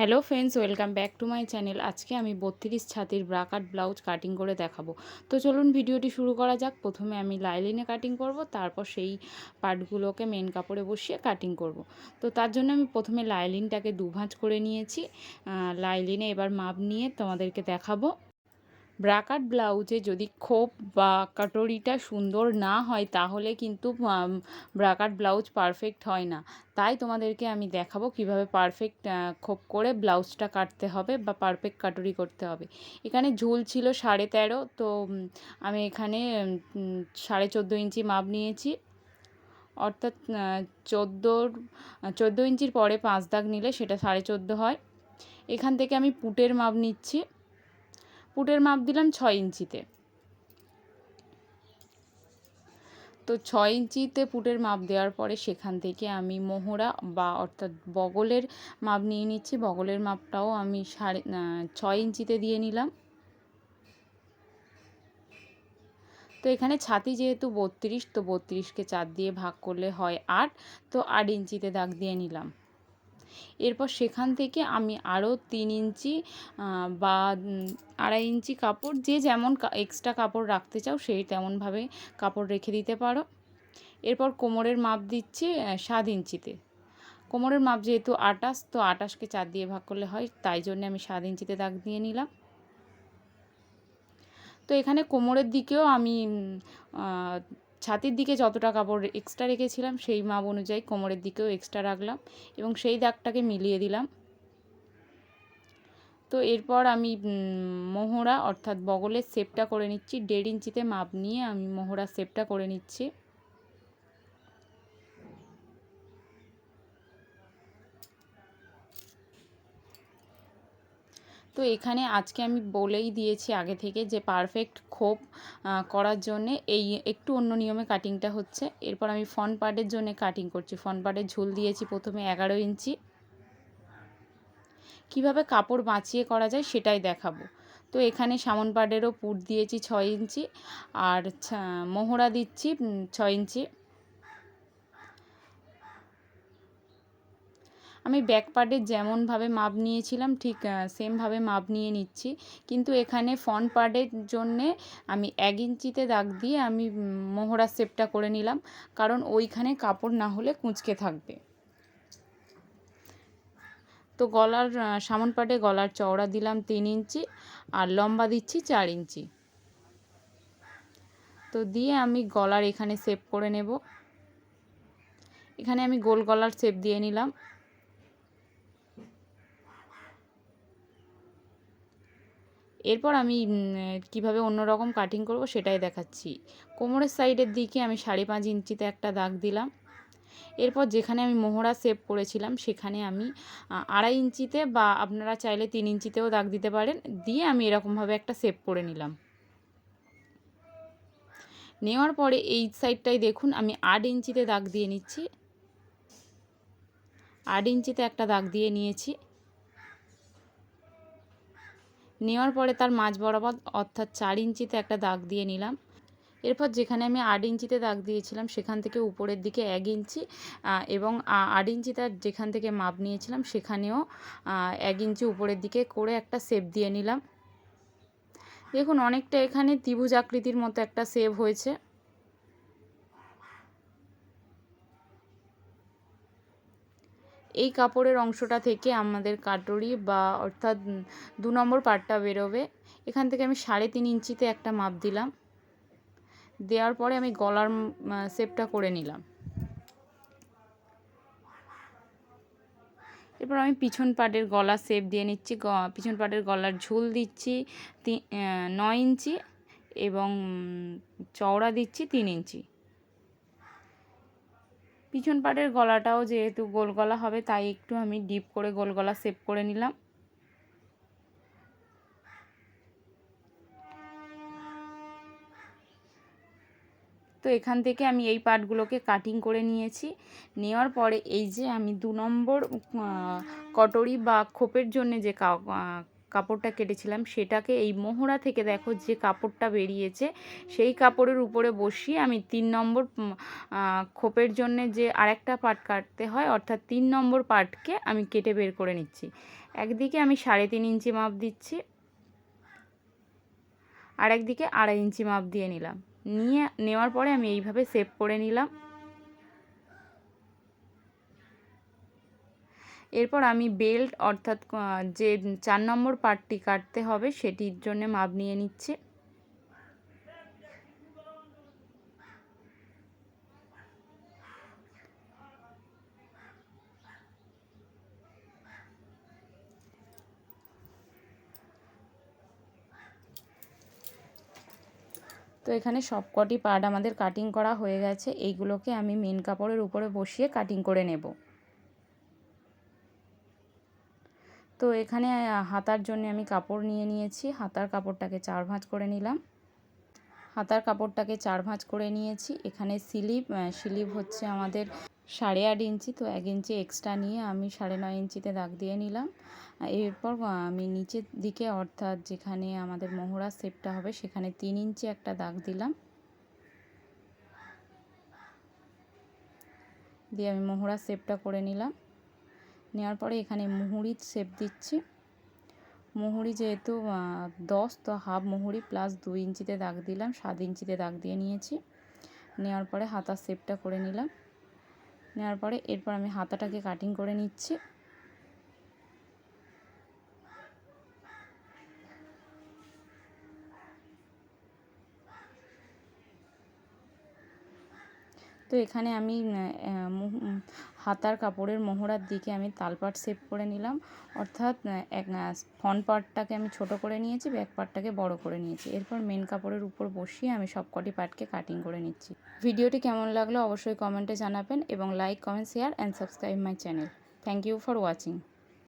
Hello friends, welcome back to my channel. আজকে আমি বত্রিশ ছাতির ব্রাকাট ব্লাউজ কাটিং করে দেখাবো। তো চলুন ভিডিওটি শুরু করা যাক। প্রথমে আমি লাইলিনে কাটিং করব, তারপর সেই পার্টগুলোকে মেন কাপড়ে বসিয়ে কাটিং করব। তো তার জন্য আমি প্রথমে লাইলিনটাকে দুভাঁজ করে নিয়েছি। লাইলিনে এবার মাপ নিয়ে তোমাদেরকে দেখাবো। ব্রাকাট ব্লাউজে যদি খোপ বা কাটরিটা সুন্দর না হয়, তাহলে কিন্তু ব্রাকাট ব্লাউজ পারফেক্ট হয় না। তাই তোমাদেরকে আমি দেখাবো কীভাবে পারফেক্ট খোপ করে ব্লাউজটা কাটতে হবে বা পারফেক্ট কাটরি করতে হবে। এখানে ঝুল ছিল সাড়ে তেরো, তো আমি এখানে সাড়ে চোদ্দ ইঞ্চি মাপ নিয়েছি। অর্থাৎ চোদ্দোর চোদ্দ ইঞ্চির পরে পাঁচ দাগ নিলে সেটা সাড়ে চোদ্দ হয়। এখান থেকে আমি পুটের মাপ নিচ্ছি। পুটের মাপ দিলাম ছয় ইঞ্চিতে। তো ছয় ইঞ্চিতে পুটের মাপ দেওয়ার পরে সেখান থেকে আমি মোহরা বা অর্থাৎ বগলের মাপ নিয়ে নিচ্ছি। বগলের মাপটাও আমি সাড়ে ছয় ইঞ্চিতে দিয়ে নিলাম। তো এখানে ছাতি যেহেতু বত্রিশ, তো বত্রিশকে চার দিয়ে ভাগ করলে হয় আট, তো আট ইঞ্চিতে দাগ দিয়ে নিলাম। এরপর সেখান থেকে আমি আরও তিন ইঞ্চি বা আড়াই ইঞ্চি কাপড়, যে যেমন এক্সট্রা কাপড় রাখতে চাও সেই তেমনভাবে কাপড় রেখে দিতে পারো। এরপর কোমরের মাপ দিচ্ছি সাত ইঞ্চিতে। কোমরের মাপ যেহেতু আটাশ, তো আটাশকে চার দিয়ে ভাগ করলে হয়, তাই জন্য আমি সাত ইঞ্চিতে দাগ দিয়ে নিলাম। তো এখানে কোমরের দিকেও আমি ছাতির দিকে যতটা কাপড় এক্সট্রা রেখেছিলাম, সেই মাপ অনুযায়ী কোমরের দিকেও এক্সট্রা রাখলাম এবং সেই দাগটাকে মিলিয়ে দিলাম। তো এরপর আমি মোহরা অর্থাৎ বগলের শেপটা করে নিচ্ছি। দেড় ইঞ্চিতে মাপ নিয়ে আমি মোহরা শেপটা করে নিচ্ছি। তো এখানে আজকে আমি বলেই দিয়েছি আগে থেকে যে পারফেক্ট খোপ করার জন্যে এই একটু অন্য নিয়মে কাটিংটা হচ্ছে। এরপর আমি ফ্রন্ট পার্টের জন্য কাটিং করছি। ফ্রন্ট পার্টের ঝুল দিয়েছি প্রথমে এগারো ইঞ্চি। কীভাবে কাপড় বাঁচিয়ে করা যায় সেটাই দেখাবো। তো এখানে সামন পাড়েরও পুট দিয়েছি ছয় ইঞ্চি আর মোহরা দিচ্ছি ছয় ইঞ্চি। আমি ব্যাক পার্টের যেমনভাবে মাপ নিয়েছিলাম, ঠিক সেমভাবে মাপ নিয়ে নিচ্ছি। কিন্তু এখানে ফ্রন্ট পার্টের জন্যে আমি এক ইঞ্চিতে দাগ দিয়ে আমি মোহরা শেপটা করে নিলাম। কারণ ওইখানে কাপড় না হলে কুঁচকে থাকবে। তো গলার সামন পাটে গলার চওড়া দিলাম তিন ইঞ্চি আর লম্বা দিচ্ছি চার ইঞ্চি। তো দিয়ে আমি গলার এখানে শেপ করে নেব। এখানে আমি গোল গলার শেপ দিয়ে নিলাম। এরপর আমি কীভাবে অন্যরকম কাটিং করব সেটাই দেখাচ্ছি। কোমরের সাইডের দিকে আমি সাড়ে পাঁচ ইঞ্চিতে একটা দাগ দিলাম। এরপর যেখানে আমি মোহরা শেপ করেছিলাম, সেখানে আমি আড়াই ইঞ্চিতে বা আপনারা চাইলে তিন ইঞ্চিতেও দাগ দিতে পারেন। দিয়ে আমি এরকমভাবে একটা শেপ করে নিলাম। নেওয়ার পরে এই সাইডটাই দেখুন, আমি আট ইঞ্চিতে দাগ দিয়ে নিচ্ছি। আট ইঞ্চিতে একটা দাগ দিয়ে নিয়েছি। নেওয়ার পরে তার মাঝ বরাবর, অর্থাৎ চার ইঞ্চিতে একটা দাগ দিয়ে নিলাম। এরপর যেখানে আমি আট ইঞ্চিতে দাগ দিয়েছিলাম, সেখান থেকে উপরের দিকে এক ইঞ্চি এবং আট ইঞ্চি তার যেখান থেকে মাপ নিয়েছিলাম, সেখানেও এক ইঞ্চি উপরের দিকে করে একটা সেপ দিয়ে নিলাম। দেখুন, অনেকটা এখানে ত্রিভুজ আকৃতির মতো একটা সেভ হয়েছে। এই কাপড়ের অংশটা থেকে আমাদের কাটরি বা অর্থাৎ দু নম্বর পার্টটা বেরোবে। এখান থেকে আমি সাড়ে তিন ইঞ্চিতে একটা মাপ দিলাম। দেওয়ার পরে আমি গলার শেপটা করে নিলাম। এরপর আমি পিছন পাটের গলা শেপ দিয়ে নিচ্ছি পিছন পাটের গলার ঝুল দিচ্ছি নয় ইঞ্চি এবং চওড়া দিচ্ছি তিন ইঞ্চি। পিছন পাটের গলাটাও যেহেতু গোল গলা হবে, তাই একটু আমি ডিপ করে গোল গলা শেপ করে নিলাম। তো এখান থেকে আমি এই পার্টগুলোকে কাটিং করে নিয়েছি। নেওয়ার পরে এই যে আমি দু নম্বর কটরি বা খোপের জন্য যে কাপড়টা কেটেছিলাম, সেটাকে এই মোহরা থেকে দেখো যে কাপড়টা বেরিয়েছে, সেই কাপড়ের উপরে বসিয়ে আমি তিন নম্বর খোপের জন্যে যে আরেকটা পার্ট কাটতে হয়, অর্থাৎ তিন নম্বর পার্টকে আমি কেটে বের করে নিচ্ছি। একদিকে আমি সাড়ে তিন ইঞ্চি মাপ দিচ্ছি আর একদিকে আড়াই ইঞ্চি মাপ দিয়ে নিলাম। নিয়ে, নেওয়ার পরে আমি এইভাবে সেভ করে নিলাম। এরপর আমি বেল্ট অর্থাৎ যে চার নম্বর পার্টটি কাটতে হবে সেটির জন্য মাপ নিয়ে নিচ্ছি। তো এখানে সবকটি পার্ট আমাদের কাটিং করা হয়ে গেছে। এইগুলোকে আমি মেন কাপড়ের উপরে বসিয়ে কাটিং করে নেব। তো এখানে হাতার জন্য আমি কাপড় নিয়ে নিয়েছি। হাতার কাপড়টাকে চার ভাঁজ করে নিলাম। হাতার কাপড়টাকে চার ভাঁজ করে নিয়েছি। এখানে স্লিপ স্লিপ হচ্ছে আমাদের সাড়ে আট ইঞ্চি। তো এক ইঞ্চি এক্সট্রা নিয়ে আমি সাড়ে নয় ইঞ্চিতে দাগ দিয়ে নিলাম। এরপর আমি নিচের দিকে, অর্থাৎ যেখানে আমাদের মোহরা শেপটা হবে, সেখানে তিন ইঞ্চি একটা দাগ দিলাম। দিয়ে আমি মোহরা শেপটা করে নিলাম। নেওয়ার পরে এখানে মুহুরির শেপ দিচ্ছি। মুহুরি যেহেতু দশ, তো হাফ মুহুরি প্লাস দুই ইঞ্চিতে দাগ দিলাম, সাত ইঞ্চিতে দাগ দিয়ে নিয়েছি। নেওয়ার পরে হাতার শেপটা করে নিলাম। নেওয়ার পরে এরপর আমি হাতাটাকে কাটিং করে নিচ্ছি। তো এখানে আমি হাতার কাপড়ের মোহরার দিকে আমি তালপাট সেভ করে নিলাম। অর্থাৎ এক ফ্রন্ট পার্টটাকে আমি ছোট করে নিয়েছি, ব্যাক পার্টটাকে বড় করে নিয়েছি। এরপর মেন কাপড়ের উপর বসিয়ে আমি সব কটি পার্টকে কাটিং করে নিচ্ছি। ভিডিওটি কেমন লাগল অবশ্যই কমেন্টে জানাবেন এবং like comment share and subscribe my channel thank you for watching